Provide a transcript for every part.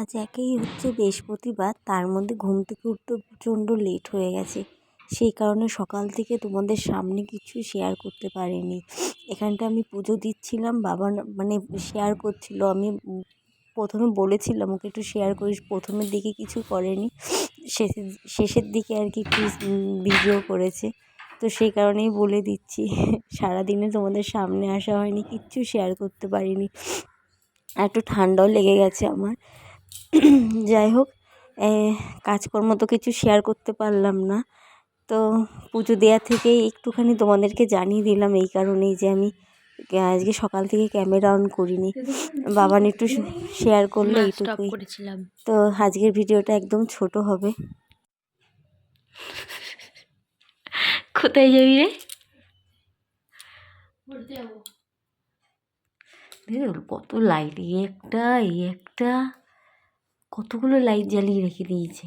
আজ একেই হচ্ছে বৃহস্পতিবার, তার মধ্যে ঘুম থেকে উঠতে প্রচণ্ড লেট হয়ে গেছে। সেই কারণে সকাল থেকে তোমাদের সামনে কিছু শেয়ার করতে পারিনি। এখানটা আমি পুজো দিচ্ছিলাম, বাবা মানে শেয়ার করছিল। আমি প্রথমে বলেছিলাম, ওকে একটু শেয়ার করিস। প্রথমের দিকে কিছু করেনি। শেষের শেষের দিকে আর কি একটু ভিডিও করেছে। তো সেই কারণেই বলে দিচ্ছি, সারাদিনে তোমাদের সামনে আসা হয়নি, কিচ্ছু শেয়ার করতে পারিনি। একটু ঠান্ডাও লেগে গেছে আমার। যাই হোক কাজকর্ম তো কিছু শেয়ার করতে পারলাম না। তো পুজো দেওয়া থেকেই একটুখানি তোমাদেরকে জানিয়ে দিলাম এই কারণেই যে আমি আজকে সকাল থেকে ক্যামেরা অন করিনি। বাবান একটু শেয়ার করল স্টপ এইটুকুই। তো আজকের ভিডিওটা একদম ছোট হবে। কোথায় যাবি রে? কত লাইট এই একটা এই একটা। কতগুলো লাইট জ্বালিয়ে রেখে দিয়েছে।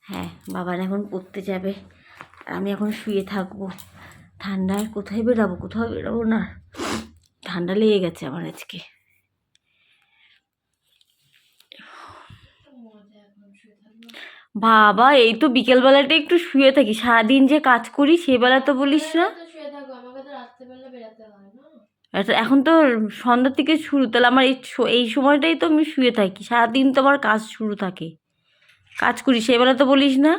হ্যাঁ বাবার এখন পড়তে যাবে। আর আমি এখন শুয়ে থাকব। ঠান্ডায় কোথায় বেরাবো? কোথাও বেরাবো না। ঠান্ডা লেগে গেছে আমার আজকে। বাবা, এই তো বিকেলবেলাটা একটু শুয়ে থাকি। সারাদিন যে কাজ করি, সেবেলা তো বলিস না। এখন তো সন্ধ্যার থেকে শুরু তাহলে আমার এই এই সময়টাই তো আমি শুয়ে থাকি সারাদিন তো আমার কাজ শুরু থাকে। কাজ করি সেবেলা তো বলিস না?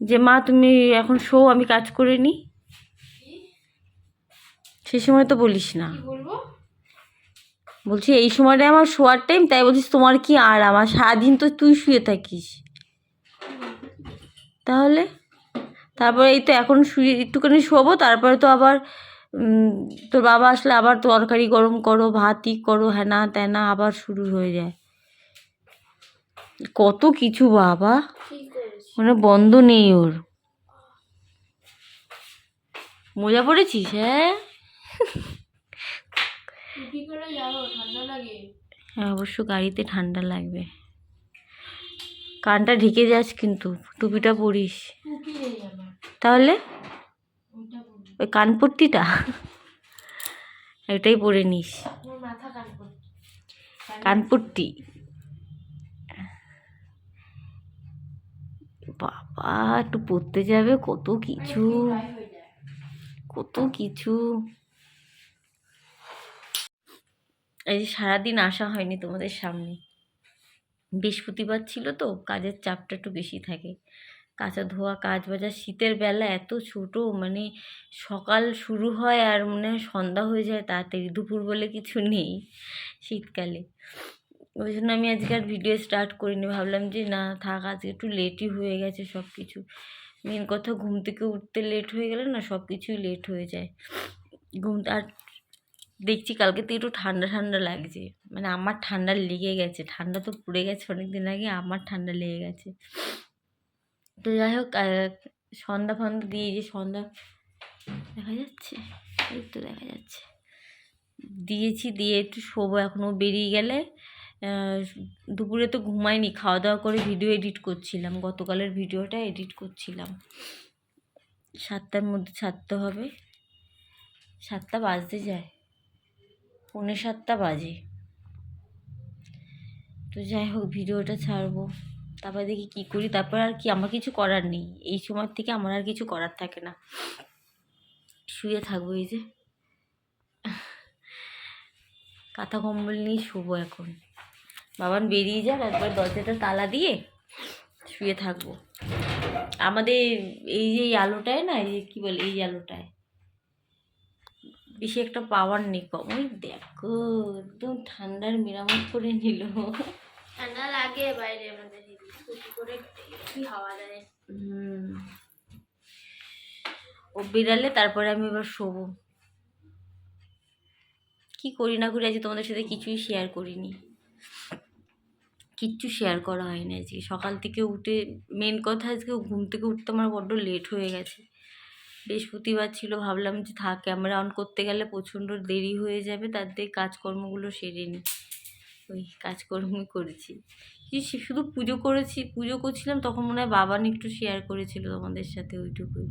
যে মা তুমি এখন শো আমি কাজ করে নিই সে সময় তো বলিস না। বলছি এই সময়টা আমার শোয়ার টাইম তাই বলছিস তোমার কি আর আমার সারাদিন তো তুই শুয়ে থাকিস। তাহলে? তারপরে এই তো এখন শুয়ে একটুখানি শোবো তারপরে তো আবার তোর বাবা আসলে আবার তরকারি গরম করো ভাতই করো হ্যানা ত্যানা আবার শুরু হয়ে যায়। কত কিছু বাবা। মানে বন্ধ নেই ওর। মজা পড়েছিস হ্যাঁ? হ্যাঁ অবশ্য গাড়িতে ঠান্ডা লাগবে। কানটা ঢেকে যাস কিন্তু টুপিটা পরিস। তাহলে? ওই কানপট্টিটা? এটাই পরে নিস। কানপট্টি। বাবা একটু পড়তে যাবে কত কিছু। কত কিছু। এই যে সারাদিন আসা হয়নি তোমাদের সামনে। বৃহস্পতিবার ছিল তো কাজের চাপটা একটু বেশি থাকে। কাঁচা ধোয়া, কাজ বাজার, শীতের বেলা এত ছোট মানে সকাল শুরু হয় আর মনে সন্ধ্যা হয়ে যায়, তাড়াতাড়ি দুপুর বলে কিছু নেই শীতকালে। ওই জন্য আমি আজকে আর ভিডিও স্টার্ট করিনি, ভাবলাম যে না, থাক, আজকে একটু লেটই হয়ে গেছে সব কিছু মেন কথা ঘুম থেকে উঠতে লেট হয়ে গেলে না সব কিছুই লেট হয়ে যায়। ঘুম, আর দেখছি কালকে তো একটু ঠান্ডা ঠান্ডা লাগছে। মানে আমার ঠান্ডা লেগে গেছে, ঠান্ডা তো পড়ে গেছে অনেক দিন আগে, আমার ঠান্ডা লেগে গেছে। তো যাই হোক সন্ধ্যা ফন্ধ্যা দিয়ে যে সন্ধ্যা দেখা যাচ্ছে তো দেখা যাচ্ছে। দিয়েছি, দিয়ে একটু শোবো এখনও বেরিয়ে গেলে দুপুরে তো ঘুমাইনি খাওয়া দাওয়া করে ভিডিও এডিট করছিলাম, গতকালের ভিডিওটা এডিট করছিলাম। সাতটার মধ্যে ছাড়তে হবে, সাতটা বাজতে যায়, পৌনে সাতটা বাজে। তো যাই হোক ভিডিওটা ছাড়বো। তারপর দেখি কী করি, তারপর আর কি আমার কিছু করার নেই। এই সময় থেকে আমার আর কিছু করার থাকে না। শুয়ে থাকব এই যে। কাঁথা কম্বল নিয়ে শোবো এখন। বাবান বেরিয়ে যাক, একবার দরজাটা তালা দিয়ে শুয়ে থাকব। আমাদের এই যে আলোটায় না, এই যে কী বলে, এই আলোটায়। বেশি একটা পাওয়ার নেই কম। ওই দেখো, একদম ঠান্ডার মেরামত করে নিল। ঠান্ডা লাগে, বাইরে আমাদের স্কুটি করে কি হাওয়া দেয়। ও বেরালে তারপরে আমি এবার শোবো। কি করি না করি আজকে তোমাদের সাথে কিছুই শেয়ার করিনি। কিচ্ছু শেয়ার করা হয়নি আজকে। সকাল থেকে উঠে মেন কথা, আজকে ঘুম থেকে উঠতে আমার বড্ড লেট হয়ে গেছে। বৃহস্পতিবার ছিল, ভাবলাম যে থাক ক্যামেরা অন করতে গেলে প্রচণ্ড দেরি হয়ে যাবে, তার দিয়ে কাজকর্মগুলো সেরে নিই ওই কাজকর্মই করেছি। কি শুধু পুজো করেছি, পুজো করছিলাম, তখন মনে হয় বাবান একটু শেয়ার করেছিল তোমাদের সাথে ওইটুকুই।